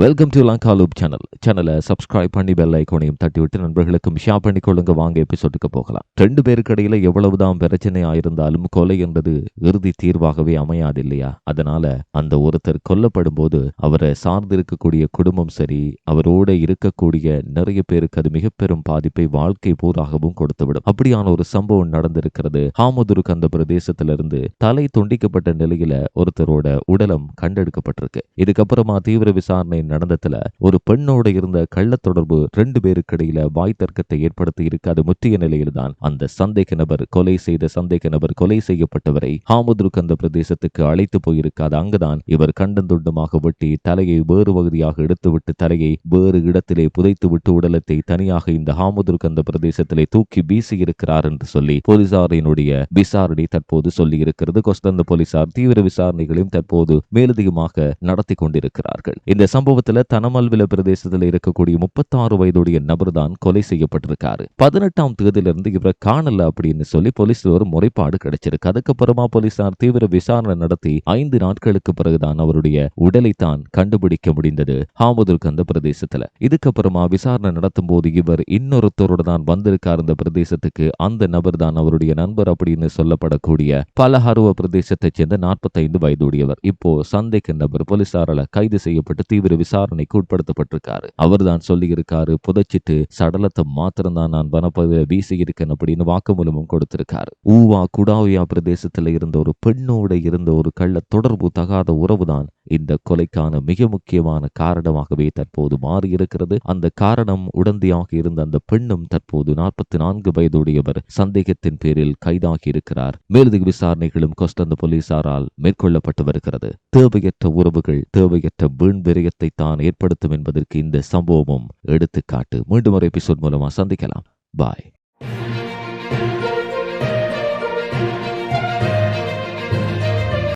Welcome to Lanka loop channel சேனலை subscribe பண்ணி bell ஐக்கோனையும் தட்டிவிட்டு நண்பர்களுக்கும் ஷேர் பண்ணி கொள்ளுங்க. வாங்க எபிசோடுக்கு போகலாம். ரெண்டு பேருக்கு இடையில எவ்வளவுதான் பிரச்சனை ஆயிருந்தாலும் கொலை என்பது இறுதி தீர்வாகவே அமையாது இல்லையா? அதனால அந்த ஒருத்தர் கொல்லப்படும் போது அவரை சார்ந்திருக்கக்கூடிய குடும்பம் சரி அவரோட இருக்கக்கூடிய நிறைய பேருக்கு அது மிக பெரும் பாதிப்பை வாழ்க்கை பூராகவும் கொடுத்துவிடும். அப்படியான ஒரு சம்பவம் நடந்திருக்கிறது. ஹாமதுருக்கு அந்த பிரதேசத்திலிருந்து தலை துண்டிக்கப்பட்ட நிலையில ஒருத்தரோட உடலம் கண்டெடுக்கப்பட்டிருக்கு. இதுக்கப்புறமா தீவிர விசாரணை நடந்ததுல ஒரு பெண்ணோட இருந்த கள்ள தொடர்பு ரெண்டு பேருக்கு இடையில வாய் தர்க்கத்தை ஏற்படுத்தி இருக்கு. அது முற்றிய நிலையில்தான். அந்த சந்தேக நபர் கொலை செய்த சந்தேக நபர் கொலை செய்யப்பட்டவரை ஹாமுதுருக்கு அந்த பிரதேசத்துக்கு அழைத்து போயிருக்காது. அங்குதான் இவர் கண்டந்துண்டமாக வெட்டி தலையை வேறு பகுதியாக எடுத்துவிட்டு தலையை வேறு இடத்திலே புதைத்து விட்டு உடலத்தை தனியாக இந்த ஹாமுதுருக்கு அந்த பிரதேசத்திலே தூக்கி வீசி இருக்கிறார் என்று சொல்லி போலீசாரினுடைய விசாரணை தற்போது சொல்லி இருக்கிறது கொஸ்தந்த போலீசார் தீவிர விசாரணைகளையும் தற்போது மேலதிகமாக நடத்தி கொண்டிருக்கிறார்கள். இந்த சம்பவத்தில் தனமல்வில பிரதேசத்தில் இருக்கக்கூடிய முப்பத்தாறு வயதுடைய நபர் தான் கொலை செய்யப்பட்டிருக்காரு. பதினெட்டாம் தேதியிலிருந்து இவரை காணல அப்படின்னு சொல்லி போலீஸ் ஒரு முறைப்பாடு கிடைச்சிருக்கு. அதுக்கப்புறமா போலீசார் தீவிர விசாரணை நடத்தி ஐந்து நாட்களுக்கு பிறகுதான் அவருடைய உடலை தான் கண்டுபிடிக்க முடிந்தது ஹாமுதுர்க் அந்த பிரதேசத்துல. இதுக்கப்புறமா விசாரணை நடத்தும் போது இவர் இன்னொருத்தரோட தான் வந்திருக்கார் இந்த பிரதேசத்துக்கு. அந்த நபர் தான் அவருடைய நண்பர் அப்படின்னு சொல்லப்படக்கூடிய பலஹருவ பிரதேசத்தைச் சேர்ந்த நாற்பத்தைந்து வயதுடையவர். இப்போ சந்தேக நபர் போலீசாரால கைது செய்யப்பட்டு தீவிர விசாரணைக்கு உட்படுத்தப்பட்டிருக்காரு. அவர் தான் சொல்லியிருக்காரு புதைச்சிட்டு சடலத்தை மாத்திரம் தான் நான் வனப்பகுதியில் வீசி இருக்கேன் அப்படின்னு வாக்குமூலமும் கொடுத்திருக்காரு. ஊவா குடாவியா பிரதேசத்துல இருந்த ஒரு பெண்ணோட இருந்த ஒரு கள்ள தொடர்பு தகாத உறவுதான் இந்த கொலைக்கான மிக முக்கியமான காரணமாகவே தற்போது மாறியிருக்கிறது. அந்த காரணம் உடந்தையாக இருந்த அந்த பெண்ணும் தற்போது நாற்பத்தி நான்கு வயதுடையவர் சந்தேகத்தின் பேரில் கைதாகி இருக்கிறார் மேலதிக விசாரணைகளும் கொஸ்டந்த போலீசாரால் மேற்கொள்ளப்பட்டு வருகிறது. தேவையற்ற உறவுகள் தேவையற்ற வீண் விரயத்தை தான் ஏற்படுத்தும் என்பதற்கு இந்த சம்பவமும் எடுத்துக்காட்டு. மீண்டும் ஒரு எபிசோட் மூலமா சந்திக்கலாம். பாய்.